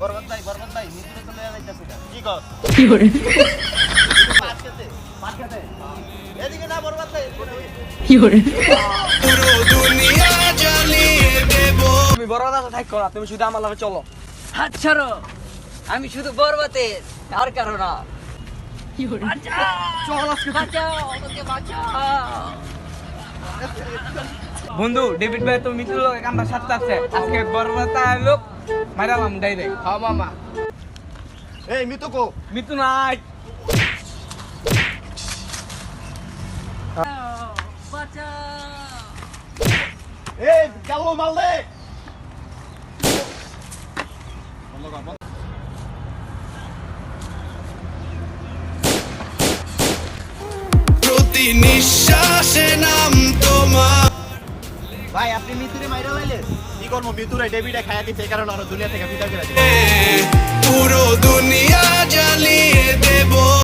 বরবাদ ভাই বরবাদ ভাই মিতুরে তো লয়ে যাইতাছে না কি কর? পাট খেতে পাট খেতে এদিকে না বরবাদ ভাই তুমি বড় দাদা থাক করো তুমি শুধু আমার লগে চলো। হাত ছাড়ো। আমি শুধু বরবাতে আর কারও না। চল আজকে বাঁচাও আমাকে বাঁচাও। বন্ধু ডেভিড ভাই তো মিতুর লগে কামটা সাথে আছে। আজকে বড় লোক মারালাম ডাইরেক্ট হ্যাঁ মামা। এই মিতু কো? মিতু নাই। এই গেল প্রতি নিঃশ্বাসে তোমার ভাই আপনি মিতুরে মাইরা লাইলে কি করব মিতুরে ডেবিটা খায়াতি এই কারণে আরও দুনিয়া থেকে বিদায় করে